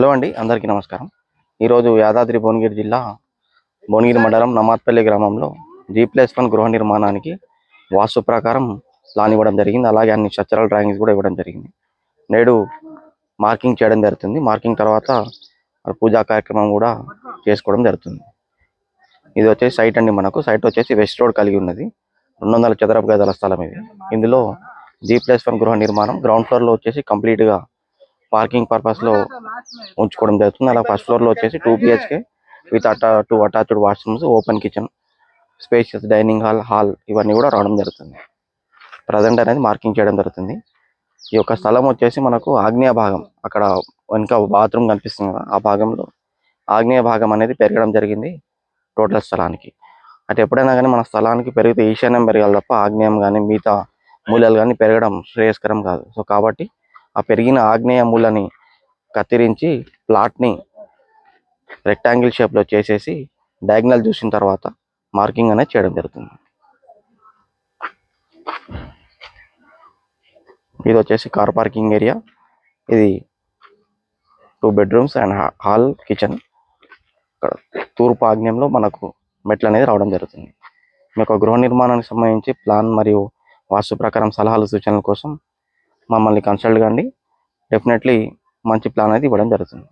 Hello అండి అందరికీ నమస్కారం. ఈరోజు యాదాద్రి భువనగిరి జిల్లా భువనగిరి మండలం నమాత్పల్లి గ్రామంలో జీ ప్లస్ వన్ గృహ నిర్మాణానికి వాస్తు ప్రకారం ప్లాన్ ఇవ్వడం జరిగింది. అలాగే అన్ని స్ట్రక్చరల్ డ్రాయింగ్స్ కూడా ఇవ్వడం జరిగింది. నేడు మార్కింగ్ చేయడం జరుగుతుంది. మార్కింగ్ తర్వాత పూజా కార్యక్రమం కూడా చేసుకోవడం జరుగుతుంది. ఇది వచ్చేసి సైట్ అండి మనకు. సైట్ వచ్చేసి వెస్ట్ రోడ్ కలిగి ఉన్నది. రెండు వందల చదరపు గదాల స్థలం ఇది. ఇందులో జీ ప్లస్ వన్ గృహ నిర్మాణం గ్రౌండ్ ఫ్లోర్లో వచ్చేసి కంప్లీట్గా పార్కింగ్ పర్పస్లో ఉంచుకోవడం జరుగుతుంది. అలా ఫస్ట్ ఫ్లోర్లో వచ్చేసి టూ బిహెచ్కే విత్ అటా two attached washrooms open kitchen spacious dining hall hall ఇవన్నీ కూడా రావడం జరుగుతుంది. ప్రజెంట్ అనేది మార్కింగ్ చేయడం జరుగుతుంది. ఈ యొక్క స్థలం వచ్చేసి మనకు ఆగ్నేయ భాగం. అక్కడ వెనుక బాత్రూమ్ కనిపిస్తుంది కదా ఆ భాగంలో ఆగ్నేయ భాగం అనేది పెరగడం జరిగింది టోటల్ స్థలానికి. అంటే ఎప్పుడైనా కానీ మన స్థలానికి పెరిగితే ఈశాన్యం పెరగాలి తప్ప ఆగ్నేయం కానీ మిగతా మూలలు కానీ పెరగడం శ్రేయస్కరం కాదు. సో కాబట్టి ఆ పెరిగిన ఆగ్నేయ మూలని కత్తిరించి ప్లాట్ని రెక్టాంగిల్ షేప్లో చేసేసి డయాగ్నల్ చూసిన తర్వాత మార్కింగ్ అనేది చేయడం జరుగుతుంది. ఇది వచ్చేసి కార్ పార్కింగ్ ఏరియా. ఇది two bedrooms and hall kitchen. ఇక్కడ తూర్పు ఆగ్నేయంలో మనకు మెట్లు అనేది రావడం జరుగుతుంది. మీకు గృహ నిర్మాణానికి సంబంధించి ప్లాన్ మరియు వాస్తు ప్రకారం సలహాలు సూచనల కోసం మమ్మల్ని కన్సల్ట్ కండి. డెఫినెట్లీ మంచి ప్లాన్ అనేది ఇవ్వడం జరుగుతుంది.